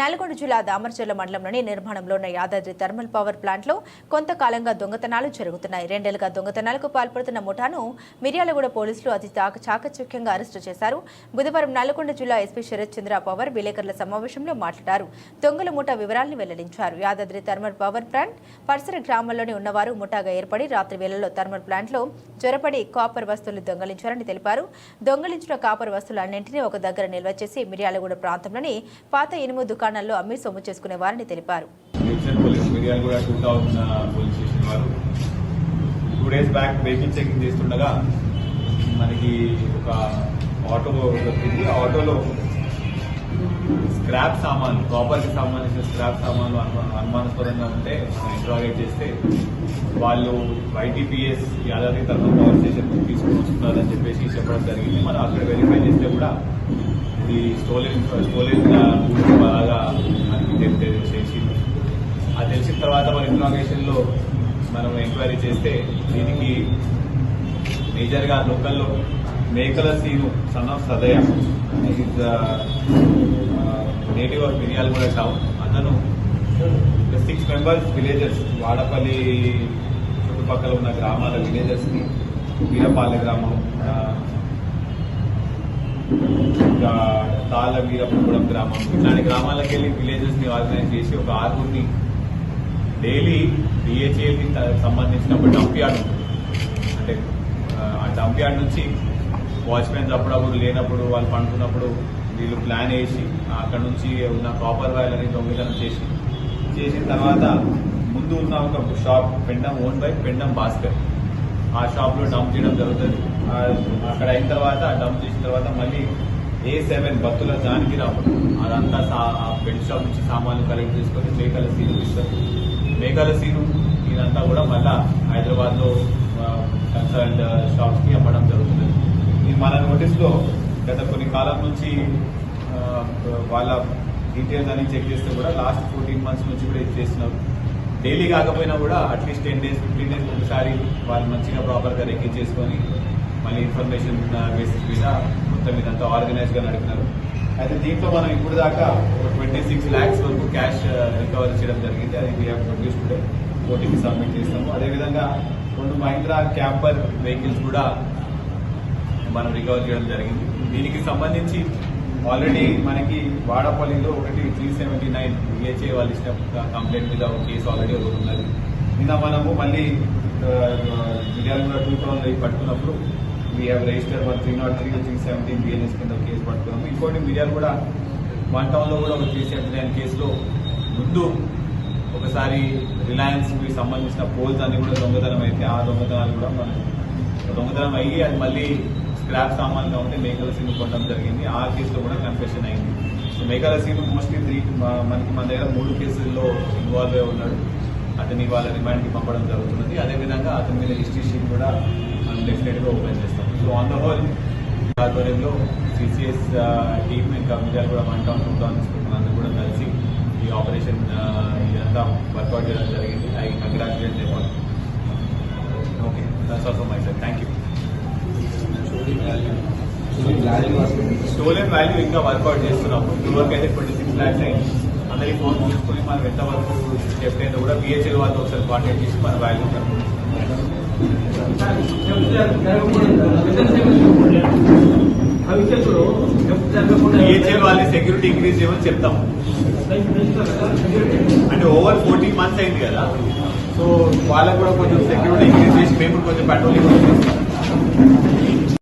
నల్గొండ జిల్లా దామర్చర్ల మండలంలోని నిర్మాణంలో ఉన్న యాదాద్రి థర్మల్ పవర్ ప్లాంట్లో కొంతకాలంగా దొంగతనాలు జరుగుతున్నాయి. రెండేళ్ళుగా దొంగతనాలకు పాల్పడుతున్న ముఠాను మిర్యాలగూడ పోలీసులు అతి చాకచక్యంగా అరెస్టు చేశారు. బుధవారం నల్గొండ జిల్లా ఎస్పీ శరత్ చంద్ర పవర్ విలేకరుల సమావేశంలో మాట్లాడారు. దొంగల ముఠా వివరాలను వెల్లడించారు. యాదాద్రి థర్మల్ పవర్ ప్లాంట్ పరిసర గ్రామాల్లోని ఉన్నవారు ముఠాగా ఏర్పడి రాత్రి వేళల్లో థర్మల్ ప్లాంట్లో జ్వరపడి కాపర్ వస్తువులు దొంగలించారని తెలిపారు. దొంగలించిన కాపర్ వస్తువులన్నింటినీ ఒక దగ్గర నిల్వ చేసి మిర్యాలగూడ ప్రాంతంలోని పాత ఇనుము దుకాణాల్లో అమ్మి సొమ్ము చేసుకునేవారని తెలిపారు. పోలీస్ కూడా two two days back vehicle checking చేస్తుండగా మనకి ఒక ఆటో దొరికింది. ఆ ఆటోలో స్క్రాప్ సామాన్లు ప్రాపర్టీ సంబంధించిన స్క్రాప్ సామాన్లు అను- ఉంటే ఇంట్రాగేట్ చేస్తే వాళ్ళు వైటీపీఎస్ యాదాద్రి తరఫున పవర్ స్టేషన్ తీసుకుని వస్తున్నారని చెప్పేసి చెప్పడం జరిగింది. మనం అక్కడ వెరిఫై చేస్తే కూడా ఇది స్టోలెన్ స్టోలెన్ బాగా మనకి తెలిపే ఆ అది తెలిసిన తర్వాత మన ఇంట్రాగేషన్ మనం ఎంక్వైరీ చేస్తే దీనికి మేజర్గా లోకల్లో Mekala Seenu son of Sadaya native of Miryalaguda town అతను సిక్స్ మెంబర్స్ విలేజెస్ వాడపల్లి చుట్టుపక్కల ఉన్న గ్రామాల విలేజర్స్ని వీరపాలె గ్రామం తాళ్ళ వీరపురం గ్రామం. ఇట్లాంటి గ్రామాలకు వెళ్ళి విలేజెస్ని ఆర్గనైజ్ చేసి ఒక ఆరుగురిని డైలీ డిహెచ్ఏల్ సంబంధించినప్పుడు సంబంధించిన ఒక డంప్ యార్డ్ ఉంటుంది. అంటే ఆ, ఆ డంప్ యార్డ్ నుంచి వాచ్మెన్స్ అప్పుడప్పుడు లేనప్పుడు వాళ్ళు పండుకున్నప్పుడు వీళ్ళు ప్లాన్ వేసి అక్కడ నుంచి ఉన్న కాపర్ వైర్ అని దొంగతనం చేసి చేసిన తర్వాత ముందు ఉన్న ఒక shop Pendam own by Pendam Bhaskar. ఆ షాప్లో డంప్ చేయడం జరుగుతుంది. అక్కడ అయిన తర్వాత డంప్ చేసిన తర్వాత మళ్ళీ ఏ సెవెన్ బత్తుల జానకిరావు. అదంతా సా- ఆ బెడ్ షాప్ నుంచి సామాన్లు కలెక్ట్ చేసుకొని మేకల సీను ఇస్తారు. మేకల సీను ఇదంతా కూడా మళ్ళా హైదరాబాద్లో కన్సల్ట్ అమ్మడం జరుగుతుంది. ఇది మన నోటీస్లో గత కొన్ని కాలం నుంచి వాళ్ళ డీటెయిల్స్ అన్ని చెక్ చేస్తే కూడా లాస్ట్ ఫోర్టీన్ మంత్స్ నుంచి కూడా ఇది చేస్తున్నారు. డైలీ కాకపోయినా కూడా at least ten days fifteen days ఒకసారి వాళ్ళు మంచిగా ప్రాపర్గా రెక్కి చేసుకొని మళ్ళీ ఇన్ఫర్మేషన్ బేసిస్ మీద మొత్తం ఇదంతా ఆర్గనైజ్గా నడిపినారు. అయితే దీంట్లో మనం ఇప్పుడు దాకా ట్వంటీ సిక్స్ ల్యాక్స్ వరకు క్యాష్ రికవరీ చేయడం జరిగింది. అది వీ ప్రొడ్యూస్ టుడే కోర్టుకి సబ్మిట్ చేస్తాము. అదేవిధంగా రెండు మహీంద్రా క్యాంపర్ వెహికల్స్ కూడా మనం రికవర్ చేయడం జరిగింది. దీనికి సంబంధించి ఆల్రెడీ మనకి వాడపల్లిలో ఒకటి త్రీ సెవెంటీ నైన్ విహెచ్ఏ వాళ్ళు ఇచ్చిన కంప్లైంట్ మీద ఒక కేసు ఆల్రెడీ ఒకటి ఉన్నది. నిన్న మనము మళ్ళీ మిర్యాల టూ థౌసండ్ పట్టుకున్నప్పుడు we have register one three not three three seventeen BNS కింద కేసు పట్టుకున్నాము. ఇంకోటి మిర్యాల కూడా వన్ టౌన్లో కూడా ఒక త్రీ సెవెంటీ నైన్ కేసులో ముందు ఒకసారి రిలయన్స్కి సంబంధించిన పోల్స్ అన్ని కూడా దొంగతనం అయితే ఆ దొంగతనాలు కూడా మనం దొంగతనం అయ్యి అది మళ్ళీ స్క్రాప్ సామాన్గా ఉంటే మేకల సీను కొట్టడం జరిగింది. ఆ కేసులో కూడా కన్ఫెషన్ అయింది. సో మేకల సీను మోస్ట్లీ త్రీ మనకి మన దగ్గర మూడు కేసుల్లో ఇన్వాల్వ్ అయి ఉన్నాడు. అతని వాళ్ళ రిమాండ్కి పంపడం జరుగుతున్నది. అదేవిధంగా అతని మీద హిస్టరీ షీట్ కూడా మనం డెఫినెట్గా ఓపెన్ చేస్తాం. సో ఆన్ ద హోల్ ఆధ్వర్యంలో సిసిఎస్ టీమ్ ఇంకా మిర్యాల కూడా వన్ టౌన్ టూ టౌన్ అందరూ కూడా కలిసి ఈ ఆపరేషన్ ఇదంతా వర్కౌట్ చేయడం జరిగింది. I congratulate Devali okay that's all my side thank you stolen value ఇంకా వర్కౌట్ చేస్తున్నాము. ఇప్పుడు వరకు అయితే ట్వంటీ సిక్స్ ల్యాక్స్ అయింది. అందరికి ఫోన్ తీసుకుని మనం ఎంత వరకు చెప్తే కూడా బిహెచ్ఎల్ వాళ్ళతో ఒకసారి కాంటాక్ట్ చేసి మన వాల్యూ ఈహెచ్ఎల్ వాళ్ళ సెక్యూరిటీ ఇంక్రీజ్ చేయమని చెప్తాం. అంటే ఓవర్ ఫోర్టీన్ మంత్స్ అయింది కదా. సో వాళ్ళకు కూడా కొంచెం సెక్యూరిటీ ఇంక్రీజ్ చేసి మేము కొంచెం పెట్రోలింగ్